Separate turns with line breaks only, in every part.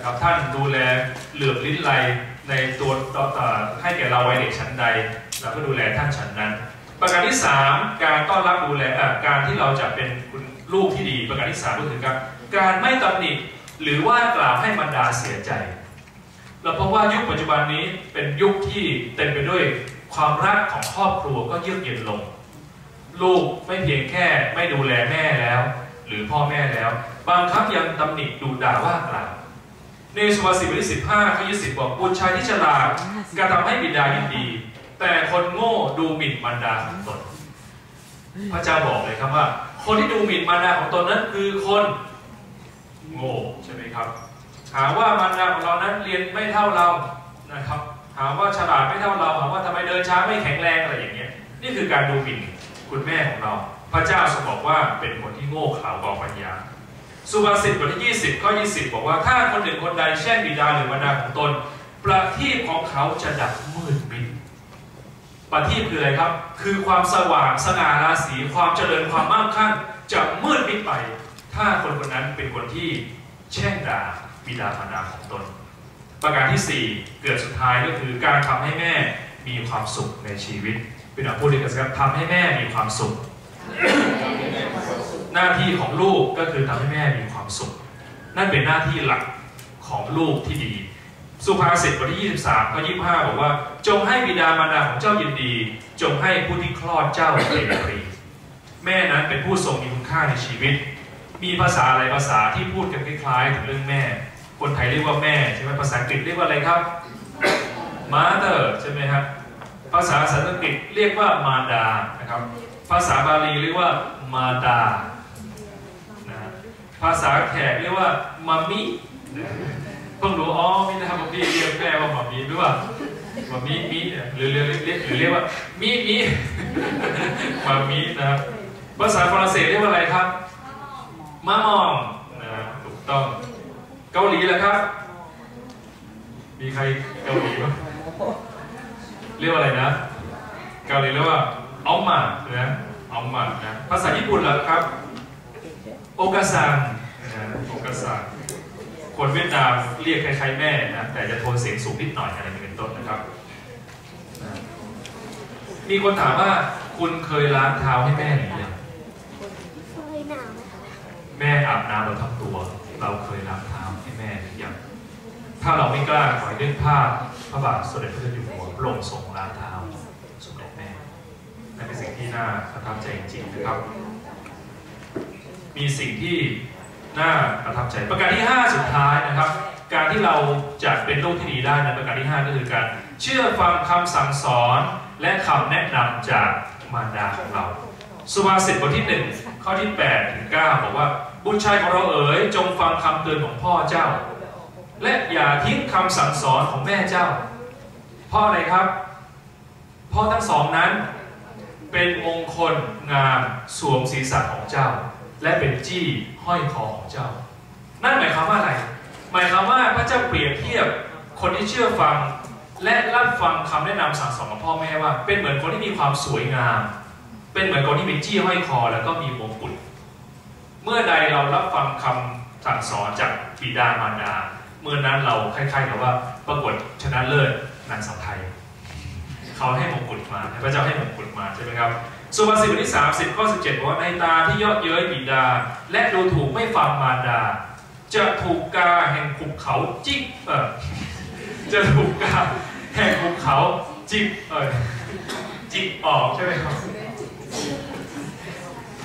นะครับท่านดูแลเหลือบลิ้นไหลในตัวให้แก่เราไว้เด็กชั้นใดเราก็ดูแลท่านชั้นนั้น ประการที่ 3 การต้อนรับดูแลการที่เราจะเป็นคุณลูกที่ดี ประการที่3ก็คือการการไม่ตำหนิหรือว่ากล่าวให้บรรดาเสียใจเราพบว่ายุคปัจจุบันนี้เป็นยุคที่เต็มไปด้วยความรักของครอบครัวก็เยือกเย็นลง ลูกไม่เพียงแค่ไม่ดูแลแม่แล้ว หรือพ่อแม่แล้ว บางครั้งยังตำหนิดูด่าว่ากล่าว ในสุภาษิตบทที่สิบห้าข้อยี่สิบบอกบุตรชายที่ฉลาดการทำให้บิดายินดี แต่คนโง่ดูหมิ่นมารดาของตน พระเจ้าบอกเลยครับว่า คนที่ดูหมิ่นมารดาของตนนั้นคือคนโง่ใช่ไหมครับ หาว่ามารดาของเรานั้นเรียนไม่เท่าเรานะครับ หาว่าฉลาดไม่เท่าเราหาว่าทำไมเดินช้าไม่แข็งแรงอะไรอย่างเงี้ยนี่คือการดูหมิ่นคุณแม่ของเรา พระเจ้าทรงบอกว่าเป็นคนที่โง่เขลาบอกปัญญา สุภาษิตบทที่ 20 ข้อ 20 บอกว่าถ้าคนหนึ่งคนใดแช่งบิดาหรือมารดาของตน ประทีปของเขาจะดับมืดมิดประทีปคืออะไรครับ คือความสว่างสง่าราศีความเจริญความมั่งคั่งจะมืดมิดไป ถ้าคนคนนั้นเป็นคนที่แช่งด่าบิดามารดาของตน ประการที่ 4 เกิดสุดท้ายก็คือการทำให้แม่มีความสุขในชีวิตพี่น้องพูดดีกันครับทำให้แม่มีความสุข หน้าที่ของลูกก็คือทำให้แม่มีความสุข นั่นเป็นหน้าที่หลักของลูกที่ดี สุภาษิตบทที่ 23 ข้อ 25 บอกว่า จงให้บิดามารดาของเจ้ายินดี จงให้ผู้ที่คลอดเจ้าเป็นปรีแม่นั้นเป็นผู้ทรงมีคุณค่าในชีวิต มีภาษาอะไรภาษาที่พูดกันคล้ายๆถึงเรื่องแม่ คนไทยเรียกว่าแม่ใช่ไหมภาษาอังกฤษเรียกว่าอะไรครับ mother ใช่ไหมครับภาษาสันสกฤตเรียกว่ามารดานะครับ ภาษาบาลีเรียกว่า มาดานะภาษาแขกเรียกว่ามามิเพิ่งรู้อ๋อมีนะครับพี่เรียกแม่ว่ามามีหรือว่ามามีมีหรือเรียกหรือเรียกว่ามีมีมามีนะครับภาษาฝรั่งเศสเรียกว่าอะไรครับมะมองนะถูกต้องเกาหลีแหละครับ มีใครเกาหลีไหมเรียกว่าอะไรนะ เกาหลีเรียกว่าออมมานะ ออมมานะภาษาญี่ปุ่นล่ะครับโอกาซังนะโอกาซังคนเวียดนามเรียกคล้ายๆแม่นะแต่จะโทนเสียงสูงนิดหน่อยอะไรเป็นต้นนะครับนะมีคนถามว่าคุณเคยล้างเท้าให้แม่หรือยัง
เคยหนาวไหมคะ
แม่อาบน้ำเราทั้งตัว เราเคยล้างเท้าให้แม่หรือยังถ้าเราไม่กล้าขอให้เล่นภาพพระบาทสมเด็จพระเจ้าอยู่หัวพระองค์ทรงล้างเท้าสมเด็จแม่นั่นเป็นสิ่ง ที่น่าประทับใจจริงๆนะครับ มีสิ่งที่น่าประทับใจ ประการที่ 5 สุดท้ายนะครับ การที่เราจะเป็นลูกที่ดีได้นะประการที่ 5 ก็คือการเชื่อฟังคำสั่งสอนและคำแนะนำจากมารดาของเรา สุภาษิตบทที่ 1 ข้อที่8ถึง9บอกว่าบุตรชายของเราเอ๋ยจงฟังคำเตือนของพ่อเจ้า และอย่าทิ้งคำสั่งสอนของแม่เจ้าพราะอะไรครับพราะทั้งสองนั้น เป็นมงคลงามสวมศีรษะของเจ้า และเป็นจี้ห้อยคอของเจ้า นั่นหมายความว่าอะไร หมายความว่าพระเจ้าเปรียบเทียบคนที่เชื่อฟัง และรับฟังคำแนะนำสั่งสอนของพ่อแม่ว่า เป็นเหมือนคนที่มีความสวยงาม เป็นเหมือนคนที่มีจี้ห้อยคอ แล้วก็มีมงกุฎเมื่อใดเรารับฟังคำสั่งสอนจากบิดามารดา เมื่อนั้นเราคล้ายๆกับว่าประกวดชนะเลิศนางสาวไทย เขาให้มงกุฎมาพระเจ้าให้มงกุฎมาใช่ไหมครับสุภาษิตบทที่30ข้อ17บอกว่าในตาที่เยาะเย้ยบิดา และดูถูกไม่ฟังมารดา จะถูกกาแห่งภูเขาจิกเออจะถูกกาแห่งภูเขาจิกเออจิกออกใช่ไหมครับ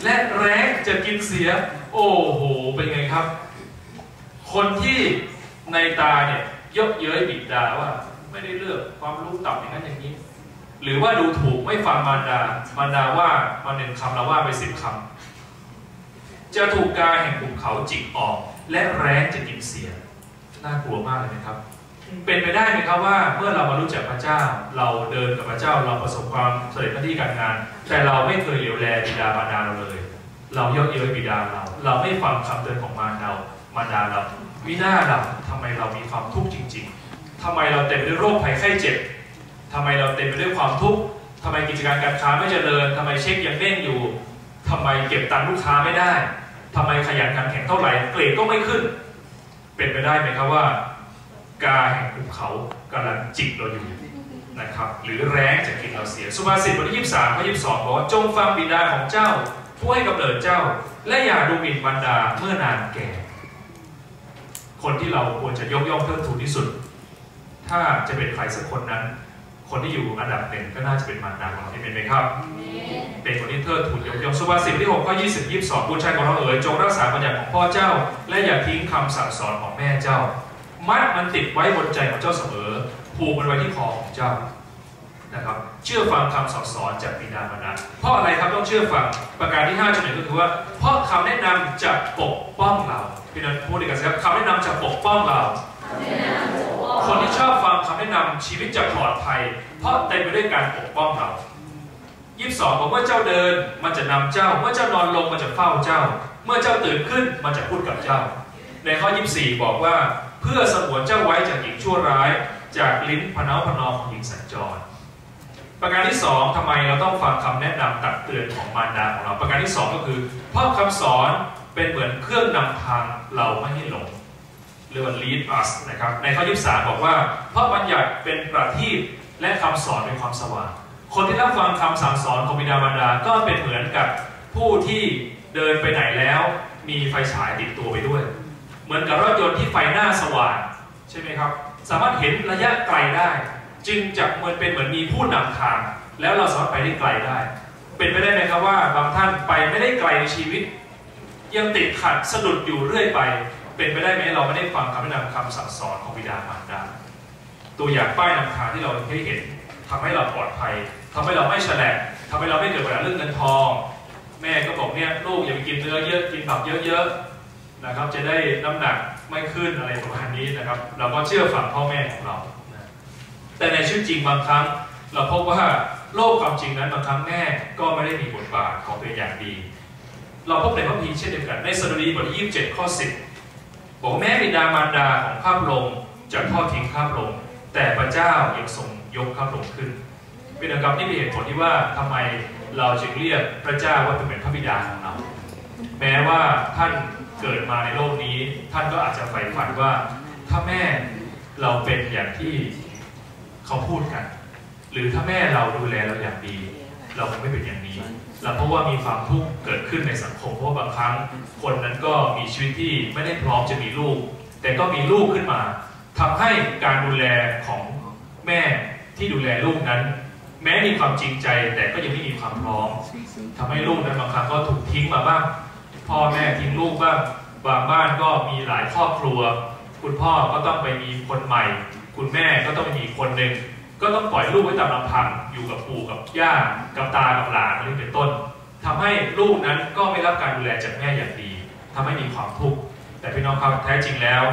และแรงจะกินเสีย โอ้โหเป็นไงครับ คนที่ในตาเนี่ยเยาะเย้ยบิดาว่า ไม่ได้เลือกความรู้ต่ำอย่างนั้นอย่างนี้ หรือว่าดูถูกไม่ฟังมารดามารดาว่ามาหนึ่งคำเราว่าไปสิบคำจะถูกกาแห่งภูเขาจิกออก และแรงจะกินเสียน่ากลัวมากเลยนะครับ เป็นไปได้ไหมครับว่าเมื่อเรามารู้จักพระเจ้า เราเดินกับพระเจ้าเราประสบความสำเร็จหน้าที่การงาน แต่เราไม่เคยเหลียวแลบิดามารดาเราเลย เราเย่อเย้ยบิดาเรา เราไม่ฟังคำเตือนของมารดามารดาเราวินาเราทำไมเรามีความทุกข์จริง ๆทำไมเราเต็มไปด้วยโรคภัยไข้เจ็บ ทำไมเราเต็มไปด้วยความทุกข์ทำไมกิจการการค้าไม่เจริญทำไมเช็คยังเด้งอยู่ทำไมเก็บตังค์ลูกค้าไม่ได้ทำไมขยันขันแข็งเท่าไหร่เกรดก็ไม่ขึ้น เป็นไปได้ไหมครับว่ากาแห่งภูเขากำลังจิกเราอยู่นะครับ หรือแรงจะกินเราเสีย สุภาษิตบทที่23ข้อ22บอกว่าจงฟังบิดาของเจ้าผู้ให้กำเนิดเจ้า และอย่าดูหมิ่นบรรดาเมื่อนานแก่ คนที่เราควรจะยกย่องเทิดทูนที่สุด ถ้าจะเป็นใครสักคนนั้น คนที่อยู่อันดับหนึ่งก็น่าจะเป็นมารดาของเราที่เป็นไหมครับ เป็นคนที่เทิดทูนยกย่องสุภาษิตที่6ข้อ20 22บุตรชายของเราเอ๋ยจงรักษาบัญญัติของพ่อเจ้า และอย่าทิ้งคำสั่งสอนของแม่เจ้า มัดมันติดไว้บนใจของเจ้าเสมอ ผูกมันไว้ที่คอของเจ้านะครับเชื่อฟังคำสั่งสอนจากบิดามารดาเพราะอะไรครับต้องเชื่อฟังประการที่5จุดหนึ่งก็คือว่า เพราะคำแนะนำจะปกป้องเราพี่นันพูดดีกันสิครับคำแนะนำจะปกป้องเรา คนที่ชอบฟังคำชีวิตจะปลอดภัย เพราะเต็มไปด้วยการปกป้องเรายี่สิบสองบอกเมื่อเจ้าเดินมันจะนำเจ้า เมื่อเจ้านอนลงมันจะเฝ้าเจ้า เมื่อเจ้าตื่นขึ้นมันจะพูดกับเจ้า ในข้อยี่สี่บอกว่าเพื่อสงวนเจ้าไว้จากหญิงชั่วร้าย จากลิ้นพนาพนอของหญิงสัญจร ประการที่สองทำไมเราต้องฟังคำแนะนำตักเตือนของมารดาของเรา ประการที่สองก็คือเพราะคำสอนเป็นเหมือนเครื่องนำทางเราไม่ให้หลง รียกว่า lead us นะครับในข้อ 23 บอกว่า พระบัญญัติเป็นประทีปและคำสอนเป็นความสว่าง คนที่รับฟังคำสั่งสอนของบิดามารดาก็เป็นเหมือนกับผู้ที่เดินไปไหนแล้ว มีไฟฉายติดตัวไปด้วย เหมือนกับรถยนต์ที่ไฟหน้าสว่างใช่ไหมครับ สามารถเห็นระยะไกลได้ จึงจะเหมือนเป็นเหมือนมีผู้นำทาง แล้วเราสามารถไปได้ไกลได้ เป็นไปได้ไหมครับว่าบางท่านไปไม่ได้ไกลในชีวิต ยังติดขัดสะดุดอยู่เรื่อยไป เป็นไปได้ไหมเราไม่ได้ฟังคำแนะนำคำสั่งสอนของบิดามารดาตัวอย่างป้ายนำทางที่เราให้เห็นทำให้เราปลอดภัยทำให้เราไม่แฉลบทำให้เราไม่เกิดปัญหาเรื่องเงินทอง แม่ก็บอกเนี่ยลูกอย่าไปกินเนื้อเยอะกินผักเยอะๆนะครับจะได้น้ำหนักไม่ขึ้นอะไรประมาณนี้นะครับ เราก็เชื่อฟังพ่อแม่ของเรานะแต่ในชีวิตจริงบางครั้ง เราพบว่าโลกความจริงนั้นบางครั้งแม่ก็ไม่ได้มีบทบาทของตัวอย่างดี เราพบในพระพีร์เช่นเดียวกันในสดุดีบทที่27ข้อ10 บอกแม้บิดามารดาของข้าพระองค์จะทอดทิ้งข้าพระองค์แต่พระเจ้ายังทรงยกข้าพระองค์ขึ้นเป็นนะครับนี่เป็นเหตุผลที่ว่าทำไมเราจึงเรียกพระเจ้าว่าเป็นพระบิดาของเรา แม้ว่าท่านเกิดมาในโลกนี้ ท่านก็อาจจะใฝ่ฝันว่าถ้าแม่เราเป็นอย่างที่เขาพูดกัน หรือถ้าแม่เราดูแลเราอย่างดี เราคงไม่เป็นอย่างนี้เราเพราะว่ามีความทุกข์เกิดขึ้นในสังคม เพราะว่าบางครั้งคนนั้นก็มีชีวิตที่ไม่ได้พร้อมจะมีลูก แต่ก็มีลูกขึ้นมาทำให้การดูแลของแม่ที่ดูแลลูกนั้น แม้มีความจริงใจแต่ก็ยังไม่มีความพร้อมทำให้ลูกนั้นบางครั้งก็ถูกทิ้งมาบ้างพ่อแม่ทิ้งลูกบ้างบางบ้านก็มีหลายครอบครัว คุณพ่อก็ต้องไปมีคนใหม่ คุณแม่ก็ต้องไปมีคนหนึ่ง ก็ต้องปล่อยลูกไว้ตามลำพังอยู่กับปู่กับย่ากับตากับหลานอะไรเป็นต้นทำให้ลูกนั้นก็ไม่รับการดูแลจากแม่อย่างดีทำให้มีความทุกข์แต่พี่น้องครับแท้จริงแล้ว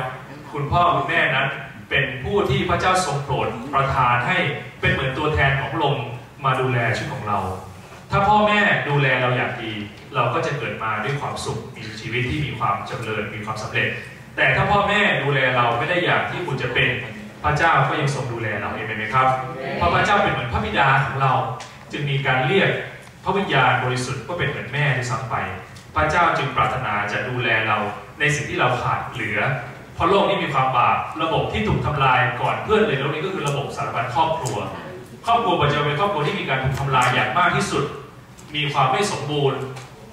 คุณพ่อคุณแม่นั้น เป็นผู้ที่พระเจ้าทรงโปรดประทานให้เป็นเหมือนตัวแทนของพระองมาดูแลชีวิตของเรา ถ้าพ่อแม่ดูแลเราอย่างดี เราก็จะเกิดมาด้วยความสุขมีชีวิตที่มีความเจริญมีความสำเร็จ แต่ถ้าพ่อแม่ดูแลเราไม่ได้อย่างที่คุณจะเป็น พระเจ้าก็ยังทรงดูแลเราเองไหมครับเพราะพระเจ้าเป็นเหมือนพระบิดาของเรา จึงมีการเรียกพระวิญญาณบริสุทธิ์ก็เป็นเหมือนแม่ที่สั่งไป พระเจ้าจึงปรารถนาจะดูแลเราในสิ่งที่เราขาดเหลือ เพราะโลกนี้มีความบาประบบที่ถูกทำลายก่อนเพื่อนเลยโลกนี้ก็คือระบบสารพันครอบครัว ครอบครัวปัจจุบันเป็นครอบครัวที่มีการถูกทำลายอย่างมากที่สุด มีความไม่สมบูรณ์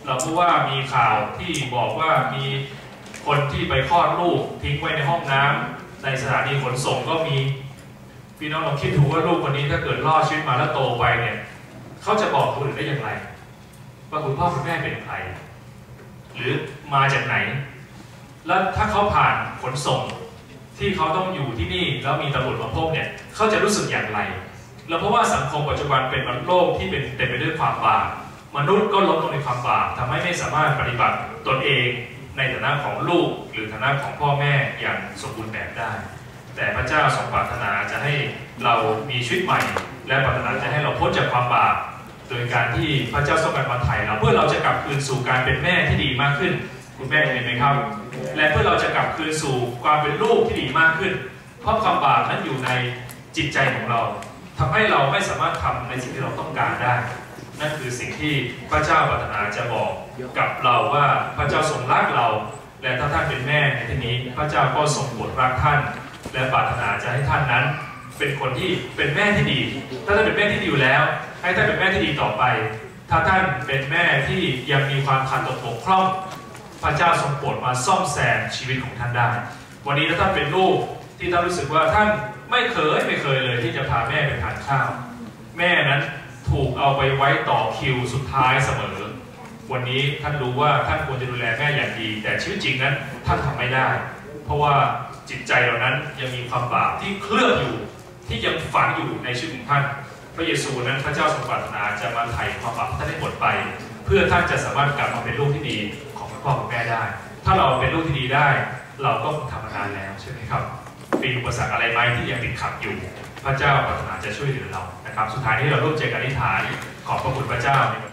เราพูดว่ามีข่าวที่บอกว่ามีคนที่ไปคลอดลูกทิ้งไว้ในห้องน้ำ ในสถานีขนส่งก็มีพี่น้องลองคิดดูว่าลูกคนนี้ถ้าเกิดรอดชีวิตมาแล้วโตไปเนี่ยเขาจะบอกคนอื่นได้อย่างไร ว่าคุณพ่อคุณแม่เป็นใคร หรือมาจากไหน แล้วถ้าเขาผ่านขนส่งที่เขาต้องอยู่ที่นี่แล้วมีตำรวจมาพบเนี่ยเขาจะรู้สึกอย่างไร แล้วเพราะว่าสังคมปัจจุบันเป็นโลกที่เป็นเต็มไปด้วยความบาปมนุษย์ก็ล้มลงในความบาปทำให้ไม่สามารถปฏิบัติตนเอง ในฐานะของลูกหรือฐานะของพ่อแม่อย่างสมบูรณ์แบบได้ แต่พระเจ้าทรงปรารถนาจะให้เรามีชีวิตใหม่ และปรารถนาจะให้เราพ้นจากความบาปโดยการที่พระเจ้าทรงการมาไถ่เราเพื่อเราจะกลับคืนสู่การเป็นแม่ที่ดีมากขึ้น คุณแม่เห็นไหมครับ และเพื่อเราจะกลับคืนสู่ความเป็นลูกที่ดีมากขึ้น เพราะความบาปนั้นอยู่ในจิตใจของเราทำให้เราไม่สามารถทำในสิ่งที่เราต้องการได้ นั่นคือสิ่งที่พระเจ้าปรารถนาจะบอกกับเราว่าพระเจ้าทรงรักเรา และถ้าท่านเป็นแม่ในที่นี้ พระเจ้าก็ทรงโปรดรักท่าน และปรารถนาจะให้ท่านนั้น เป็นคนที่เป็นแม่ที่ดี ถ้าท่านเป็นแม่ที่ดีอยู่แล้ว ให้ท่านเป็นแม่ที่ดีต่อไป ถ้าท่านเป็นแม่ที่ยังมีความขาดตกบกพร่อง พระเจ้าทรงโปรดมาซ่อมแซมชีวิตของท่านได้ วันนี้ถ้าท่านเป็นลูกที่ท่านรู้สึกว่าท่านไม่เคยไม่เคยเลยที่จะพาแม่ไปทานข้าว แม่นั้น ถูกเอาไปไว้ต่อคิวสุดท้ายเสมอ วันนี้ท่านรู้ว่าท่านควรจะดูแลแม่อย่างดี แต่ชีวิตจริงนั้นท่านทำไม่ได้ เพราะว่าจิตใจเรานั้นยังมีความบาปที่เคลือบอยู่ที่ยังฝังอยู่ในชีวิตของท่าน พระเยซูนั้นพระเจ้าทรงปรารถนาจะมาไถ่ความบาปท่านให้หมดไป เพื่อท่านจะสามารถกลับมาเป็นลูกที่ดีของพ่อคุณแม่ได้ ถ้าเราเป็นลูกที่ดีได้ เราก็ทำมานานแล้วใช่ไหมครับมีอุปสรรคอะไรไหมที่ยังติดขัดอยู่ พระเจ้าปรารถนาจะช่วยเหลือเรานะครับ สุดท้ายนี้เราร่วมใจกันอธิษฐานขอบพระคุณพระเจ้าในวั